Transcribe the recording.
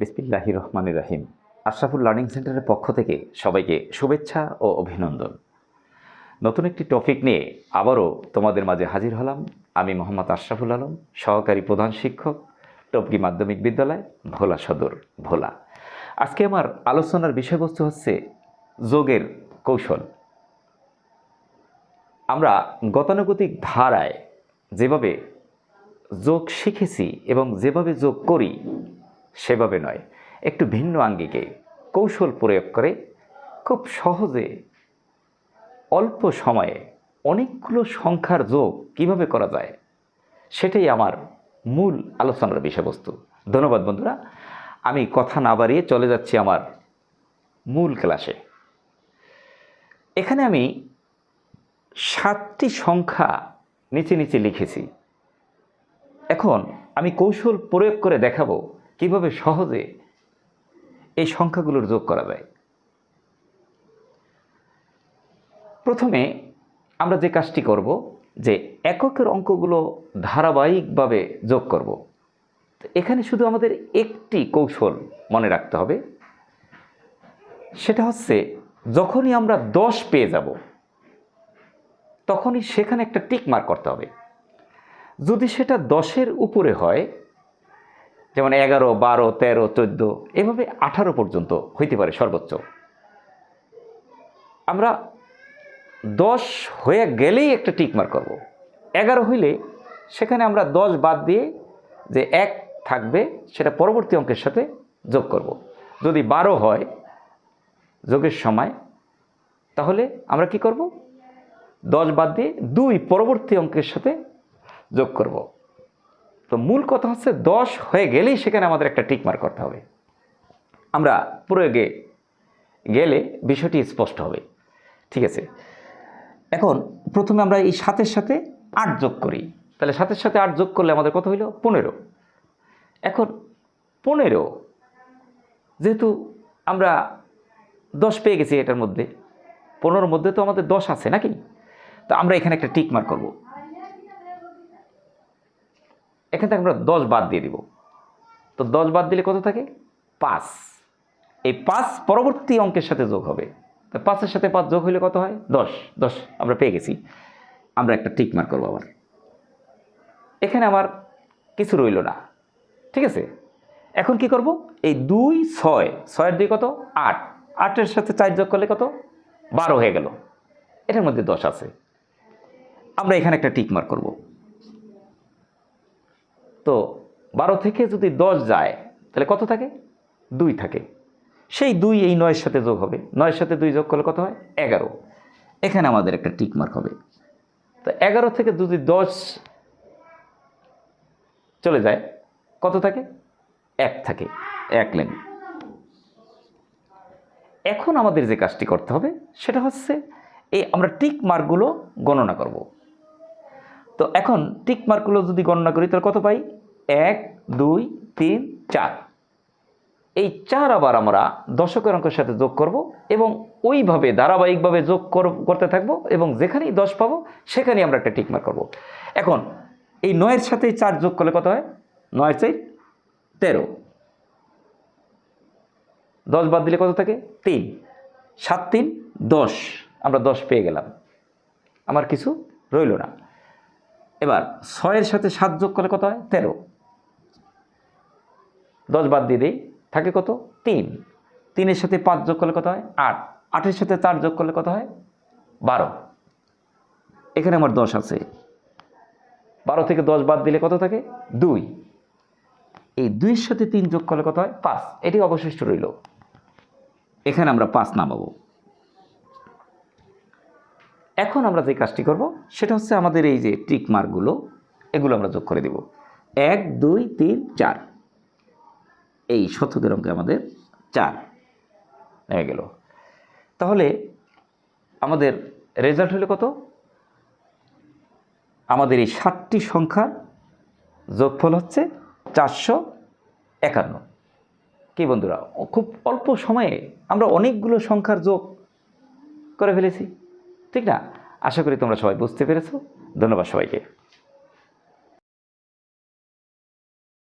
বিসমিল্লাহি রহমানির রাহিম আশরাফুল লার্নিং সেন্টারের পক্ষ থেকে সবাইকে শুভেচ্ছা ও অভিনন্দন। নতুন একটি টপিক নিয়ে আবারও তোমাদের মাঝে হাজির হলাম আমি মোহাম্মদ আশরাফুল আলম, সহকারী প্রধান শিক্ষক, টপকি মাধ্যমিক বিদ্যালয়, ভোলা সদর, ভোলা। আজকে আমার আলোচনার বিষয়বস্তু হচ্ছে যোগের কৌশল। আমরা গতানুগতিক ধারায় যেভাবে যোগ শিখেছি এবং যেভাবে যোগ করি সেভাবে নয়, একটু ভিন্ন আঙ্গিকে কৌশল প্রয়োগ করে খুব সহজে অল্প সময়ে অনেকগুলো সংখ্যার যোগ কীভাবে করা যায়, সেটাই আমার মূল আলোচনার বিষয়বস্তু। ধন্যবাদ বন্ধুরা। আমি কথা না বাড়িয়ে চলে যাচ্ছি আমার মূল ক্লাসে। এখানে আমি সাতটি সংখ্যা নিচে নিচে লিখেছি। এখন আমি কৌশল প্রয়োগ করে দেখাবো কীভাবে সহজে এই সংখ্যাগুলোর যোগ করা যায়? প্রথমে আমরা যে কাজটি করব, যে এককের অঙ্কগুলো ধারাবাহিকভাবে যোগ করব। এখানে শুধু আমাদের একটি কৌশল মনে রাখতে হবে। সেটা হচ্ছে, যখনই আমরা দশ পেয়ে যাব, তখনই সেখানে একটা টিক মার্ক করতে হবে। যদি সেটা দশের উপরে হয় যেমন এগারো, বারো, তেরো, চোদ্দ, এভাবে আঠারো পর্যন্ত হইতে পারে সর্বোচ্চ। আমরা দশ হয়ে গেলেই একটা টিক মার্ক করব। এগারো হইলে সেখানে আমরা দশ বাদ দিয়ে যে এক থাকবে, সেটা পরবর্তী অঙ্কের সাথে যোগ করব। যদি বারো হয় যোগের সময়, তাহলে আমরা কি করব? দশ বাদ দিয়ে দুই পরবর্তী অঙ্কের সাথে যোগ করব। তো মূল কথা হচ্ছে দশ হয়ে গেলেই সেখানে আমাদের একটা টিক মার্ক করতে হবে। আমরা প্রয়োগে গেলে বিষয়টি স্পষ্ট হবে। ঠিক আছে? এখন প্রথমে আমরা এই সাতের সাথে আট যোগ করি। তাহলে সাতের সাথে আট যোগ করলে আমাদের কত হইল? পনেরো। এখন পনেরো, যেহেতু আমরা দশ পেয়ে গেছি এটার মধ্যে, পনেরোর মধ্যে তো আমাদের দশ আছে নাকি? তো আমরা এখানে একটা টিক মার্ক করব। এখান থেকে আমরা দশ বাদ দিয়ে দিব। তো দশ বাদ দিলে কত থাকে? পাঁচ। এই পাঁচ পরবর্তী অঙ্কের সাথে যোগ হবে। তো পাঁচের সাথে পাঁচ যোগ হইলে কত হয়? দশ। দশ। আমরা পেয়ে গেছি। আমরা একটা টিক মার্ক করব আবার। এখানে আমার কিছু রইল না। ঠিক আছে? এখন কি করব? এই দুই, ছয়। ছয়ের দুই কত? আট। আটের সাথে চার যোগ করলে কত? বারো হয়ে গেল। এটার মধ্যে দশ আছে। আমরা এখানে একটা টিক মার্ক করব। তো বারো থেকে যদি দশ যায়, তাহলে কত থাকে? দুই থাকে। সেই দুই, এই নয়ের সাথে যোগ হবে। নয়ের সাথে দুই যোগ করলে কত হয়? এগারো। এখানে আমাদের একটা টিক মার্ক হবে। তো এগারো থেকে যদি দশ চলে যায়, কত থাকে? এক থাকে। এক লেন। এখন আমাদের যে কাজটি করতে হবে, সেটা হচ্ছে এই আমরা টিক মার্কগুলো গণনা করব। তো এখন টিক মার্কগুলো যদি গণনা করি, তাহলে কত পাই? এক, দুই, তিন, চার। এই চার আবার আমরা দশকের অঙ্কের সাথে যোগ করব এবং ওইভাবে, ধারাবাহিকভাবে যোগ কর- করতে থাকব এবং যেখানেই দশ পাবো, সেখানেই আমরা একটা টিক মার্ক করব। এখন, এই নয়ের সাথে চার যোগ করলে কত হয়? নয় চাই তেরো। দশ বাদ দিলে কত থাকে? তিন। সাত, তিন, দশ। আমরা দশ পেয়ে গেলাম। আমার কিছু রইল না। এবার, ছয়ের সাথে সাত যোগ করলে কত হয়? তেরো। দশ বাদ দিয়ে দিই, থাকে কত? তিন। তিনের সাথে পাঁচ যোগ করলে কত হয়? আট। আটের সাথে চার যোগ করলে কত হয়? বারো। এখানে আমার দশ আছে। বারো থেকে দশ বাদ দিলে কত থাকে? দুই। এই দুইয়ের সাথে তিন যোগ করলে কত হয়? পাঁচ। এটি অবশিষ্ট রইল। এখানে আমরা পাঁচ নামাবো। এখন আমরা যে কাজটি করব, সেটা হচ্ছে আমাদের এই যে টিক মার্কগুলো এগুলো আমরা যোগ করে দেব। এক, দুই, তিন, চার। এই শতকের অঙ্কে আমাদের চার। হয়ে গেল। তাহলে আমাদের রেজাল্ট হলো কত? আমাদের এই সাতটি সংখ্যার যোগফল হচ্ছে চারশো একান্ন। কি বন্ধুরা, খুব অল্প সময়ে আমরা অনেকগুলো সংখ্যার যোগ করে ফেলেছি, ঠিক না? আশা করি তোমরা সবাই বুঝতে পেরেছ। ধন্যবাদ সবাইকে।